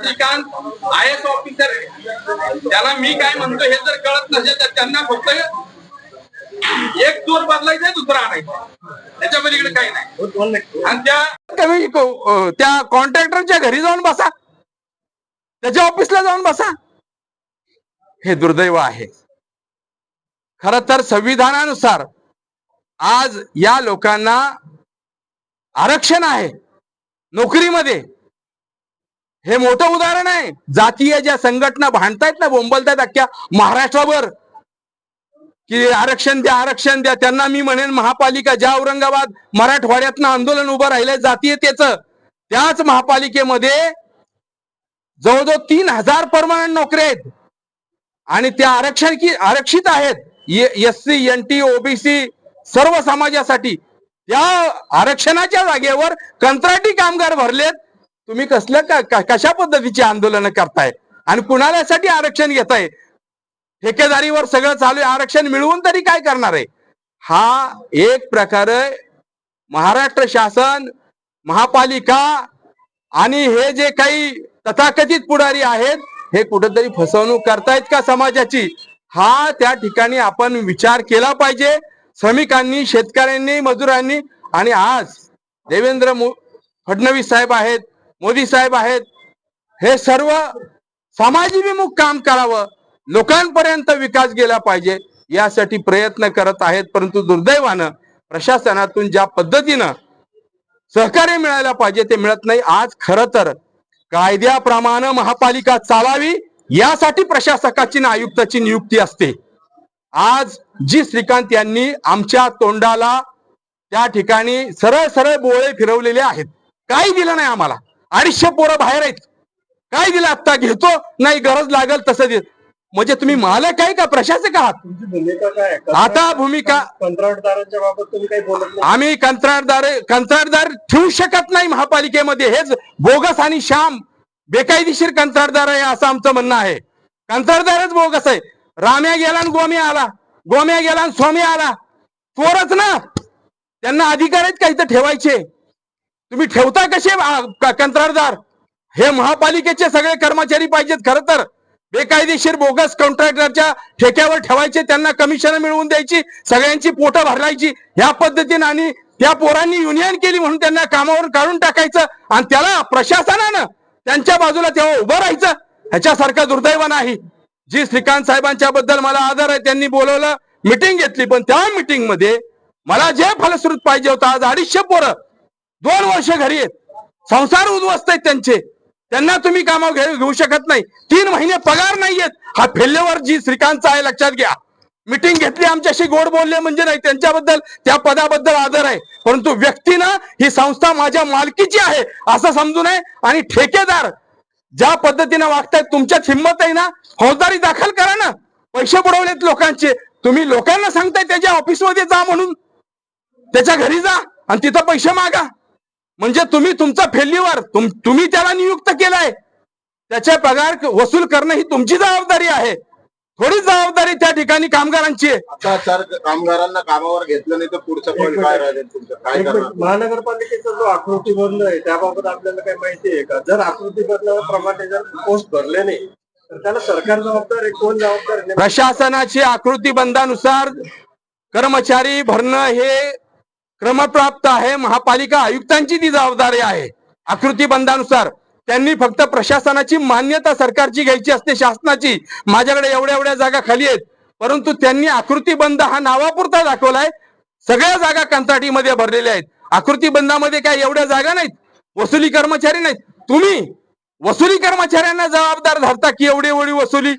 Shrikant I S officer आहे. त्याला मी काय म्हणतो हे जर कळत नसेल तर त्यांना फक्त एक दूर बदलायचा दुसरा आणायचं त्याच्या पलीकडे काही नाही. आणि त्या कमी त्या कॉन्ट्रॅक्टरच्या घरी जाऊन बसा. त्याच्या ऑफिसला जाऊन बसा. हे दुर्दैव आहे. खर तर संविधानानुसार आज या लोकांना आरक्षण आहे. नोकरीमध्ये हे मोठं उदाहरण आहे. जातीय ज्या संघटना भांडतायत ना बोंबलतायत अख्ख्या महाराष्ट्रावर की आरक्षण द्या आरक्षण द्या. त्यांना मी म्हणेन महापालिका ज्या औरंगाबाद मराठवाड्यातनं आंदोलन उभं राहिलंय जातीयतेच त्याच महापालिकेमध्ये जवळजवळ तीन हजार परमनंट नोकऱ्या आहेत. आणि त्या आरक्षण की आरक्षित आहेत. S C N T OBC सर्व समाजासाठी त्या आरक्षणाच्या जागेवर कंत्राटी कामगार भरलेत. तुम्ही कसलं का- कशा पद्धतीची आंदोलनं करताय? आणि कुणाल्यासाठी आरक्षण घेताय? ठेकेदारीवर सगळं चालू आहे. आरक्षण मिळवून तरी काय करणार आहे? हा एक प्रकारे महाराष्ट्र शासन महापालिका आणि हे जे काही तथाकथित पुढारी आहेत हे कुठेतरी फसवणूक करतायत का समाजाची? हा त्या ठिकाणी आपण विचार केला पाहिजे. श्रमिकांनी शेतकऱ्यांनी मजुरांनी आणि आज देवेंद्र मो- फडणवीस साहेब आहेत. मोदी साहेब आहेत. हे सर्व समाजविमुख काम करावं. लोकांपर्यंत विकास गेला पाहिजे यासाठी प्रयत्न करत आहेत. परंतु दुर्दैवानं प्रशासनातून ज्या पद्धतीनं सहकार्य मिळायला पाहिजे ते मिळत नाही. आज खर तर कायद्याप्रमाणे महापालिका चालावी यासाठी प्रशासकाची ना आयुक्ताची नियुक्ती असते. आज जी श्रीकांत यांनी आमच्या तोंडाला त्या ठिकाणी सरळ सरळ बोळे फिरवलेले आहेत. काही दिलं नाही आम्हाला. अडीचशे पोरं बाहेर आहेत. काय दिलं आत्ता? घेतो. नाही गरज लागल तसं देत म्हणजे तुम्ही मालक आहे का? प्रशासक आहात? आता भूमिका कंत्राटदारांच्या बाबत तुम्ही काही बोलत आम्ही कंत्राटदार कंत्राटदार ठेवू शकत नाही महापालिकेमध्ये. हेच बोगस आणि श्याम बेकायदेशीर कंत्राटदार आहे असं आमचं म्हणणं आहे. कंत्राटदारच बोगस आहे. राम्या गेला आणि गोम्या आला. गोम्या गेला आणि स्वामी आला. चोरच ना. त्यांना अधिकार आहेत का इथं ठेवायचे? तुम्ही ठेवता कसे कंत्राटदार? हे महापालिकेचे सगळे कर्मचारी पाहिजेत खरं तर. बेकायदेशीर बोगस कॉन्ट्रॅक्टरच्या ठेक्यावर ठेवायचे त्यांना कमिशन मिळवून द्यायची सगळ्यांची पोटं भरलायची. ह्या पद्धतीने आणि त्या पोरांनी युनियन केली म्हणून त्यांना कामावरून काढून टाकायचं आणि त्याला प्रशासनानं त्यांच्या बाजूला तेव्हा उभं राहायचं. ह्याच्यासारखं दुर्दैव नाही जी श्रीकांत साहेबांच्या बद्दल मला आदर आहे त्यांनी बोलवलं मिटिंग घेतली. पण त्या मिटिंगमध्ये मला जे फलश्रुत पाहिजे होतं आज अडीचशे पोरं दोन वर्ष घरी आहेत. संसार उद्ध्वस्त आहेत त्यांचे. त्यांना तुम्ही कामावर घेऊ शकत नाही. तीन महिने पगार नाहीयेत हा फेल्लेवर जी श्रीकांतचा आहे लक्षात घ्या. मिटिंग घेतली आमच्याशी गोड बोलले म्हणजे नाही. त्यांच्याबद्दल त्या पदाबद्दल आदर आहे. परंतु व्यक्तीनं ही संस्था माझ्या मालकीची आहे असं समजू नये. आणि ठेकेदार ज्या पद्धतीने वागतायत तुमच्यात हिंमत आहे ना फौजदारी दाखल करा ना. पैसे बुडवलेत लोकांचे. तुम्ही लोकांना सांगताय त्याच्या ऑफिसमध्ये जा म्हणून. त्याच्या घरी जा आणि तिथं पैसे मागा. म्हणजे तुम्ही तुमचा फेल्युअर तुम तुम्ही त्याला नियुक्त केलाय. त्याचे पगार वसूल करणं ही तुमची जबाबदारी आहे. थोडी जबाबदारी त्या ठिकाणी कामगारांची आहे. आता सर कामगारांना कामावर घेतलं नाही तर पुढचं पण काय राहील तुमचं. काय करणार? महानगरपालिकेचा जो आकृती बंद आहे त्याबाबत आपल्याला काही माहिती आहे का? जर आकृती बंदप्रमाणे जर पोस्ट भरले नाही तर त्याला सरकार जबाबदार आहे कोण जबाबदार आहे? प्रशासनाची आकृती बंधानुसार कर्मचारी भरणं हे क्रमप्राप्त आहे. महापालिका आयुक्तांची ती जबाबदारी आहे. आकृती बंधानुसार त्यांनी फक्त प्रशासनाची मान्यता सरकारची घ्यायची असते शासनाची. माझ्याकडे एवढ्या एवढ्या जागा खाली आहेत. परंतु त्यांनी आकृतीबंध हा नावापुरता दाखवलाय. सगळ्या जागा कंत्राटीमध्ये भरलेल्या आहेत. आकृती बंधामध्ये काय एवढ्या जागा नाहीत? वसुली कर्मचारी नाहीत. तुम्ही वसुली कर्मचाऱ्यांना जबाबदार धरता की एवढी एवढी वसुली?